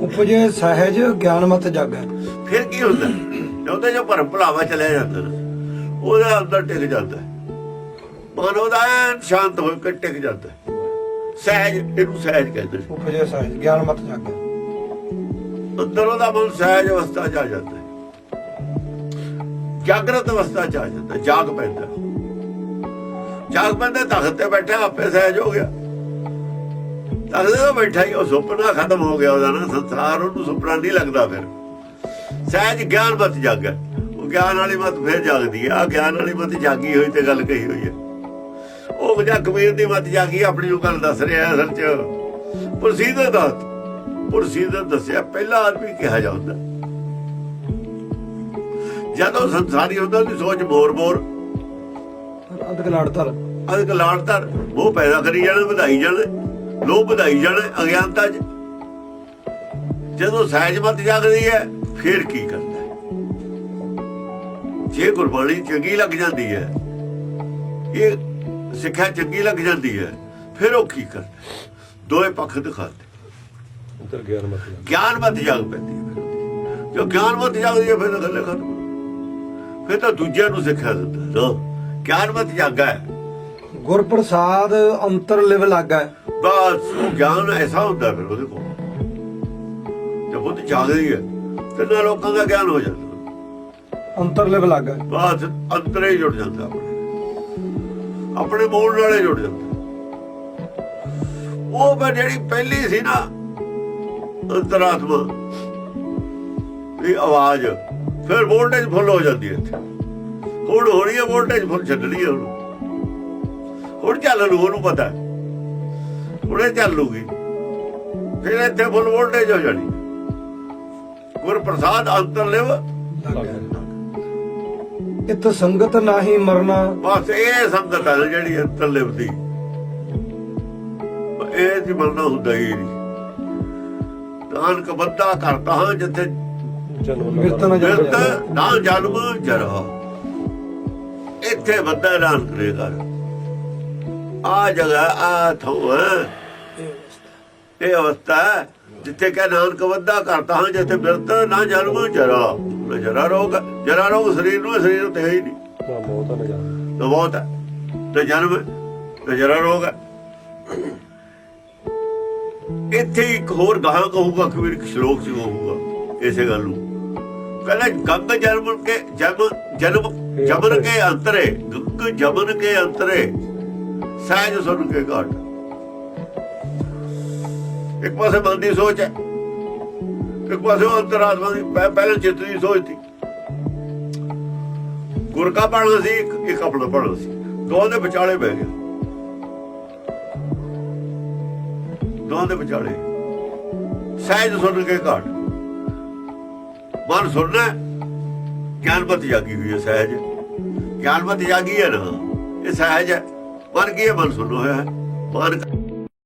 ਉਪਜੇ ਸਹਿਜ ਗਿਆਨਮਤ ਜਾਗੈ। ਫਿਰ ਕੀ ਹੁੰਦਾ? ਉਹਦੇ ਜੋ ਭਰਮ ਭੁਲਾਵਾ ਚਲਿਆ ਜਾਂਦਾ ਉਹਦਾ ਅੰਦਰ ਟਿਕ ਜਾਂਦਾ। ਮਨ ਉਹਦਾ ਸ਼ਾਂਤ ਹੋ ਕੇ ਟਿਕ ਜਾਂਦਾ। ਸਹਿਜ ਇਹਨੂੰ ਸਹਿਜ ਕਹਿੰਦੇ ਉਪਜੇ ਸਹਿਜ ਗਿਆਨਮਤ ਜਾਗੈ। ਅੰਦਰ ਉਹਦਾ ਮਨ ਸਹਿਜ ਅਵਸਥਾ 'ਚ ਆ ਜਾਂਦਾ। ਜਾਗਰਤ ਅਵਸਥਾ 'ਚ ਆ ਜਾਂਦਾ। ਜਾਗ ਪੈਂਦਾ। ਜਾਗ ਪੈਂਦਾ ਤਖਤ ਤੇ ਬੈਠਾ ਆਪੇ ਸਹਿਜ ਹੋ ਗਿਆ। ਤਖਤ ਤੇ ਬੈਠਾ ਹੀ ਉਹ ਸੁਪਨਾ ਖਤਮ ਹੋ ਗਿਆ ਉਹਦਾ ਨਾ ਸੰਸਾਰ ਉਹਨੂੰ ਸੁਪਨਾ ਨਹੀਂ ਲੱਗਦਾ ਫਿਰ। ਸਹਿਜ ਗਿਆਨ ਮਤ ਜਾਗਾ ਉਹ ਗਿਆਨ ਵਾਲੀ ਮਤ ਫਿਰ ਜਾਗਦੀ ਆ। ਗਿਆਨ ਵਾਲੀ ਮਤ ਜਾਗੀ ਹੋਈ ਤੇ ਗੱਲ ਕਹੀ ਹੋਈ ਹੈ ਉਹ ਜਾਂ ਕਬੀਰ ਦੀ ਮਤ ਜਾਗੀ ਆਪਣੀ ਉਹ ਗੱਲ ਦੱਸ ਰਿਹਾ ਅਸਲ ਚ। ਪ੍ਰਸੀਦ ਦਾ ਪ੍ਰਸੀਦ ਦੱਸਿਆ ਪਹਿਲਾ ਆਦਮੀ ਕਿਹਾ ਜਾਂਦਾ ਜਦੋਂ ਸੰਸਾਰੀ ਹੁੰਦਾ ਉਹਦੀ ਸੋਚ ਮੋਰ ਮੋਰ ਅਦਕ ਲੜਤਲ ਅਦਕ ਲਾੜਤਰ ਉਹ ਪੈਦਾ ਕਰੀ ਜਾਣ ਵਧਾਈ ਜਾਣ। ਲੋਭ ਵਧਾਈ ਜਾਣ ਅਗਿਆਨਤਾ ਚ ਜਦੋਂ ਸਹਿਜ ਮਤ ਜਾਗਦੀ ਹੈ ਫਿਰ ਕੀ ਕਰਦਾ? ਜੇ ਗੁਰਬਾਣੀ ਚੰਗੀ ਲੱਗ ਜਾਂਦੀ ਹੈ ਇਹ ਸਿੱਖਿਆ ਚੰਗੀ ਲੱਗ ਜਾਂਦੀ ਹੈ ਫਿਰ ਉਹ ਕੀ ਕਰਦਾ? ਦੋਏ ਪੱਖ ਦਿਖਾਉਂਦੇ ਉਧਰ ਗਿਆਨ ਮਤ ਗਿਆਨ ਮਤ ਜਾਗ ਪੈਂਦੀ ਹੈ। ਜੋ ਗਿਆਨ ਮਤ ਜਾਗਦੀ ਹੈ ਫਿਰ ਗੱਲੇ ਖਤਮ ਫਿਰ ਤਾਂ ਦੂਜਿਆਂ ਨੂੰ ਸਿੱਖਿਆ ਦਿੰਦਾ ਗਿਆਨ ਮਤ ਜਾਗਾ ਹੈ ਗੁਰ ਪ੍ਰਸਾਦ ਅੰਤਰ ਲਿਵ ਲਾਗੈ। ਬਸ ਉਹ ਗਿਆਨ ਐਸਾ ਹੁੰਦਾ ਫਿਰ ਉਹਦੇ ਕੋਲ। ਜਦ ਉਹ ਜਾਗਦੀ ਹੈ ਫਿਰ ਨਾ ਲੋਕਾਂ ਦਾ ਗਿਆਨ ਹੋ ਜਾਂਦਾ। ਅੰਤਰ ਲਿਵ ਲਾਗੈ। ਬਸ ਅੰਤਰੇ ਜੁੜ ਜਾਂਦਾ ਆਪਣੇ। ਆਪਣੇ ਮੂਲ ਨਾਲੇ ਜੁੜ ਜਾਂਦਾ। ਉਹ ਮੈਂ ਜਿਹੜੀ ਪਹਿਲੀ ਸੀ ਨਾ ਅੰਤਰਾਤਮਾ ਦੀ ਆਵਾਜ਼ ਫਿਰ ਵੋਲਟੇਜ ਫੁੱਲ ਹੋ ਜਾਂਦੀ ਹੈ ਇੱਥੇ। ਹੁਣ ਹੈ ਵੋਲਟੇਜ ਫੁੱਲ ਛੱਡਣੀ ਹੈ ਉਹਨੂੰ। ਹੁਣ ਚੱਲ ਲੂ ਉਹਨੂੰ ਪਤਾ। ਹੁਣੇ ਚੱਲ ਲੂਗੀ। ਫਿਰ ਇੱਥੇ ਫੁੱਲ ਵੋਲਟੇਜ ਹੋ ਜਾਣੀ। ਗੁਰ ਪ੍ਰਸਾਦ ਅੰਤਰ ਲਿਵ। ਇਤ ਸੰਗਤ ਨਾਹੀ ਮਰਨਾ। ਬਸ ਇਹ ਸੰਗਤ ਹੈ ਜਿਹੜੀ ਅੰਤਰ ਲਿਵਦੀ ਇਹ ਜੀ ਬਣਨਾ ਹੁੰਦਾ ਹੀ ਨਹੀਂ। ਨਾਨਕ ਬੰਦਾ ਕਰਤਾ ਹਾਂ ਜਿੱਥੇ ਜਨਮ ਮਿਰਤ ਨਾ ਜਨਮ ਜਰਾ ਇੱਥੇ ਬੰਦਾ ਐਲਾਨ ਕਰੇਗਾ ਆ ਜਗ੍ਹਾ ਆ ਥੋ ਇਹ ਅਵਸਥਾ ਜਿੱਥੇ ਕਹ ਨਾਨਕ ਬੰਦਾ ਕਰਤਾ ਹਾਂ ਜਿੱਥੇ ਮਿਰਤ ਨਾ ਜਨਮ ਜਰਾ ਜਰਾ ਰੋਗ ਜਰਾ ਰੋਗ ਸਰੀਰ ਨੂੰ ਸਰੀਰ ਤੇ ਹੈ ਨਹੀਂ। ਬਹੁਤ ਹੈ ਤੇ ਜਨਮ। ਤੇ ਜਰਾ ਰੋਗ ਹੈ। ਇੱਥੇ ਇੱਕ ਹੋਰ ਗਾਹਾਂ ਕਹੂਗਾ ਕਬੀਰ ਇੱਕ ਸ਼ਲੋਕ ਚ ਕਹੂਗਾ ਇਸੇ ਗੱਲ ਨੂੰ। ਕਹਿੰਦਾ ਗੰਗ ਜਨਮ ਕੇ ਜਨਮ ਜਨਮ ਜਮਨ ਕੇ ਅੰਤਰੇ ਗੰਗ ਜਮਨ ਕੇ ਅੰਤਰੇ। ਸਹਿਜ ਸੁਣ ਕੇ ਘਾਟ। ਇੱਕ ਪਾਸੇ ਮਨ ਦੀ ਸੋਚ ਹੈ ਇੱਕ ਪਾਸੇ ਅੰਤਰਾਤਮਾ ਦੀ ਪਹਿਲਾਂ ਚਿੱਤ ਦੀ ਸੋਚ ਸੀ। ਗੁਰ ਕਾ ਪੜਨਾ ਸੀ ਇੱਕ ਆਪਣਾ ਪੜਨਾ ਸੀ। ਦੋਵਾਂ ਦੇ ਵਿਚਾਲੇ ਬਹਿ ਗਿਆ। ਦੋਹਾਂ ਦੇ ਵਿਚਾਲੇ। ਸਹਿਜ ਸੁਣ ਕੇ ਘਾਟ। ਮਨ ਸੁਣਨਾ ਹੈ, ਜਾਗੀ ਹੋਈ ਹੈ ਸਹਿਜ। ਗਿਆਨਮਤ ਜਾਗੀ ਹੈ ਨਾ ਇਹ ਸਹਿਜ ਹੈ। ਮਨ ਕੀ ਮਨ ਸੁਣੋ ਹੈ। ਮਨ